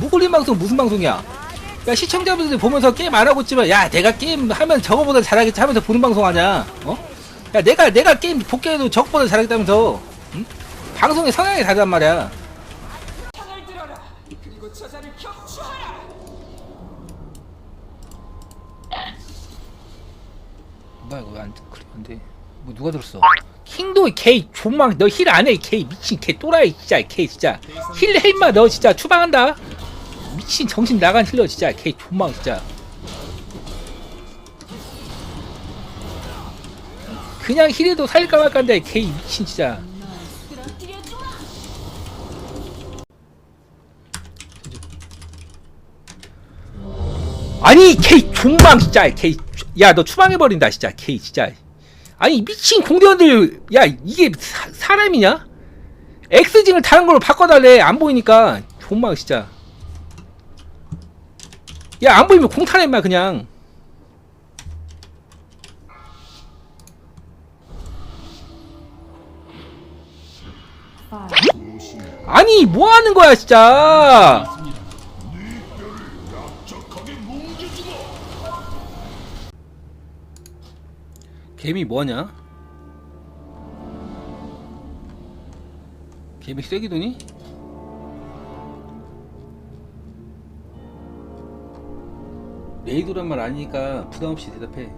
무골림 방송 무슨 방송이야? 야 시청자분들이 보면서 게임 안 하고 있지만 야 내가 게임 하면 저거보다 잘하겠지 하면서 보는 방송 하냐? 어? 야 내가 내가 게임 복귀해도 저거보다 잘하겠다면서 응? 방송의 성향이 다르단 말이야. 뭐야 이거 안 그런데 뭐 누가 들었어? 킹도 개이 존망 너 힐 안해 개이 미친 개 또라이 진짜 개 진짜 힐해 임마 너 진짜 추방한다 미친 정신 나간 힐러 진짜. 개 존망 진짜. 그냥 힐해도 살릴까 말까인데 개이 미친 진짜. 아니 개이 존망 진짜. 개이 야너 추방해버린다 진짜. 개이 진짜. 아니 미친 공대원들 야 이게 사, 사람이냐? X징을 다른 걸로 바꿔달래. 안 보이니까. 존망 진짜 야 안 보이면 공탄해 임마 그냥 아니 뭐 하는 거야 진짜 개미 뭐냐? 개미 쐐기도니? 레이도란 말 아니니까 부담 없이 대답해.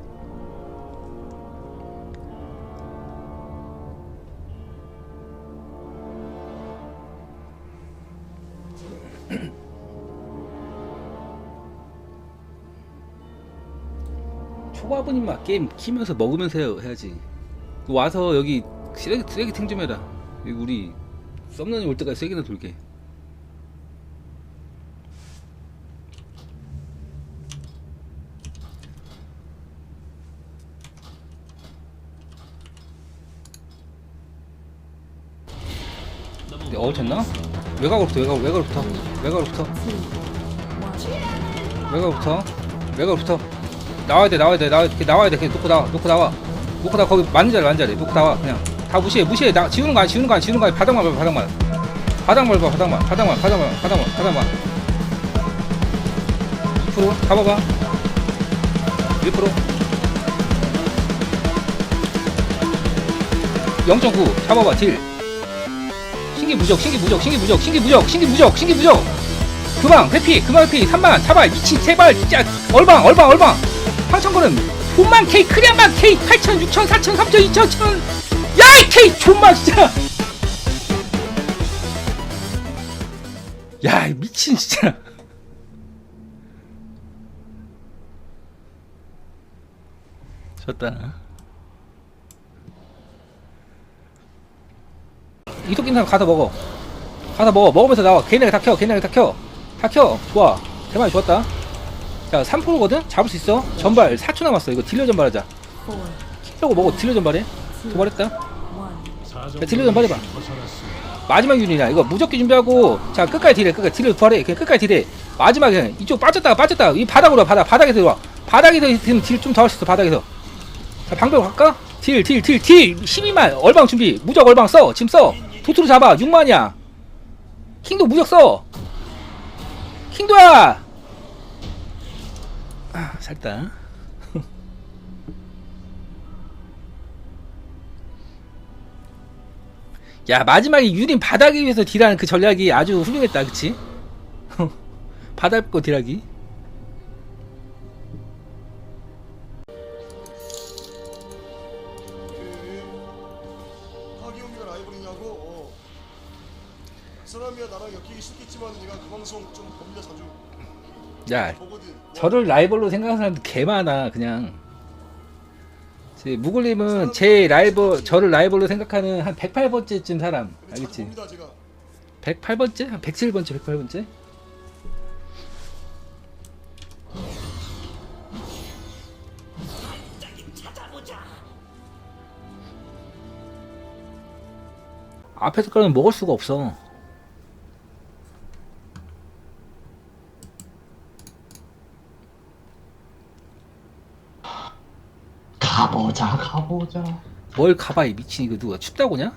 초밥은 임마 게임 키면서 먹으면서 해- 해야지. 와서 여기 쓰레기, 쓰레기팅 좀 해라. 우리 썸남이 올 때까지 쓰레기나 돌게 네, 어 됐나? 외곽으로부터 외곽 외곽으로부터? 외곽으로부터? 외곽으로부터? 외곽으로부터? 나와야 돼 나와야 돼 나와 이렇게 나와야 돼 그냥 놓고 나와 놓고 나와. 놓고 나와 거기 맞는 자리 맞는 자리 놓고 나와 그냥. 다 무시해 무시해. 나 지우는 거 아니야 지우는 거 아니야 지우는 거 아니야. 바닥만 밟아 바닥만. 바닥만 밟아 바닥만. 바닥만 바닥만 바닥만 바닥만. 2% 잡아봐. 1% 0.9 잡아봐 딜 신기 무적 신기 무적 신기 무적 신기 무적 신기 무적 신기 무적. 그방 회피 그방 회피 3만 잡아 미친 제발 진짜 얼방 얼방 얼방. 황천거는 돈만 K 크리안만 K 8천 6천 4천 3천 2천 1천. 야이 K 존만 진짜. 야 미친 진짜. 졌다 이토끼 사람 가서 먹어. 가서 먹어. 먹으면서 나와. 걔네가 다 켜. 걔네가 다켜다켜. 좋아. 대만이 좋았다. 자 3%거든? 잡을 수 있어? 전발. 4초 남았어. 이거 딜러 전발하자. 킬려고 먹어. 딜러 전발해. 도발했다. 자 딜러 전발해봐. 마지막 유닛이야. 이거 무적기 준비하고. 자 끝까지 딜해. 끝까지 딜러 부활해. 그냥 끝까지 딜해. 마지막에 이쪽 빠졌다가 빠졌다가 이 바닥으로 와. 바닥 바닥에서 들어와. 바닥에서 딜좀 더 할 수 있어 바닥에서. 자 방벽 갈까? 딜 딜 딜 딜! 12만 얼방 준비. 무적 얼방 써. 지금 써 도트로 잡아. 6만이야. 킹도 무적 써. 킹도야! 아 살다. 야 마지막에 유린 바닥에 위해서 딜하는 그 전략이 아주 훌륭했다. 그치? 바닥 거 딜하기. 라이벌이냐고? 사람이야 나랑 엮이기 싫겠지만 내가 그 방송 좀 범죄 자주 야 보거든. 뭐, 저를 라이벌로 생각하는 사람들 개 많아 그냥 제 무글님은 제 라이벌 저를 라이벌로 생각하는 한 108번째쯤 사람 근데 자주 알겠지? 봅니다 제가. 108번째? 한 107번째 108번째? 앞에서 거는 먹을 수가 없어 가보자. 뭘 가봐 이 미친 이거 누가 춥다고냐?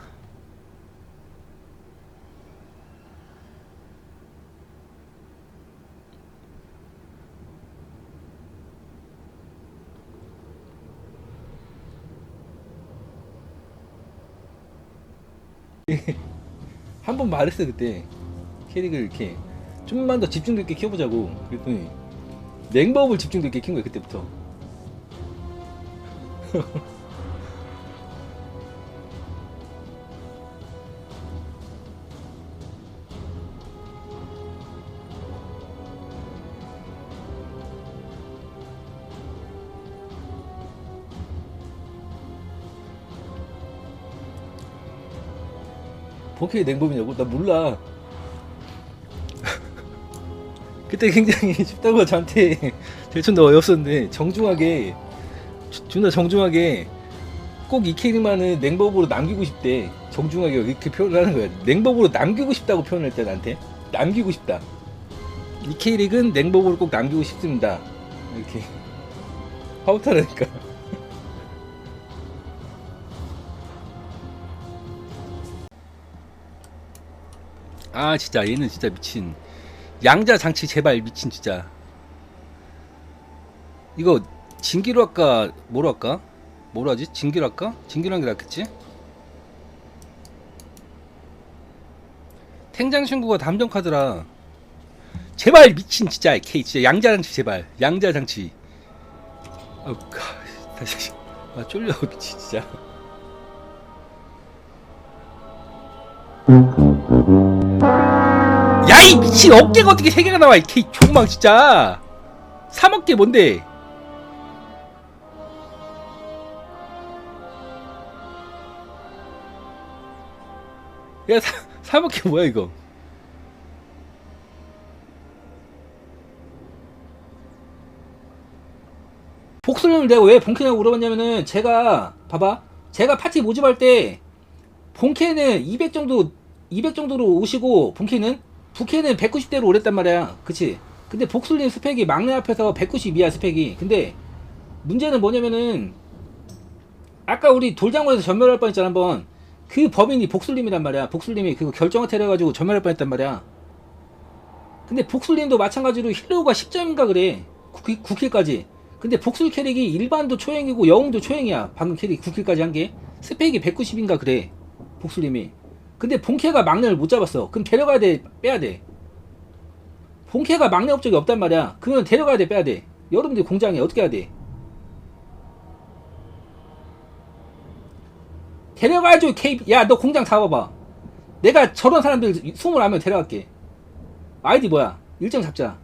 한 번 말했어 그때 캐릭을 이렇게 좀만 더 집중도 있게 키워보자고 그랬더니 냉법을 집중도 있게 킨 거야 그때부터 본캐 냉법이냐고? 나 몰라. 그때 굉장히 쉽다고 저한테 들촌다 어이없었는데 정중하게 주- 존나 정중하게 꼭 이 캐릭만은 냉법으로 남기고 싶대. 정중하게 이렇게 표현을 하는 거야. 냉법으로 남기고 싶다고 표현을 했대 나한테? 남기고 싶다. 이 캐릭은 냉법으로 꼭 남기고 싶습니다. 이렇게. 하우타라니까 아 진짜. 얘는 진짜 미친. 양자 장치 제발 미친 진짜. 이거 진기로 할까? 뭐로 할까? 뭐로 하지? 진기로 할까? 진기로 하는 게 낫겠지? 탱장 친구가 담정 카드라. 제발 미친 진짜. K 진짜 양자 장치 제발. 양자 장치. 아, 가- 다시 아 쫄려. 미친 진짜 야이 미친 어깨가 어떻게 세 개가 나와 이 K 총망 진짜 3억 개 뭔데 야, 사, 사먹기 뭐야, 이거? 복수를 내가 왜 본캐냐고 물어봤냐면은, 제가, 봐봐. 제가 파티 모집할 때, 본캐는 200 정도, 200 정도로 오시고, 본캐는? 부캐는 190대로 오랬단 말이야. 그치? 근데 복술님 스펙이 막내 앞에서 192야, 스펙이. 근데, 문제는 뭐냐면은, 아까 우리 돌장군에서 전멸할 뻔 했잖아, 한번. 그 범인이 복술님이란 말이야. 복술님이 그거 결정을 테려가지고 전멸할 뻔했단 말이야. 근데 복술님도 마찬가지로 힐로우가 10점인가 그래. 9, 9킬까지. 근데 복술 캐릭이 일반도 초행이고 영웅도 초행이야. 방금 캐릭 9킬까지 한 게. 스펙이 190인가 그래. 복술님이. 근데 본캐가 막내를 못 잡았어. 그럼 데려가야 돼, 빼야 돼. 본캐가 막내 업적이 없단 말이야. 그러면 데려가야 돼, 빼야 돼. 여러분들 공장에 어떻게 해야 돼? 데려가야죠 케이 야너 공장 잡아봐 내가 저런 사람들 20명 데려갈게 아이디 뭐야 일정 잡자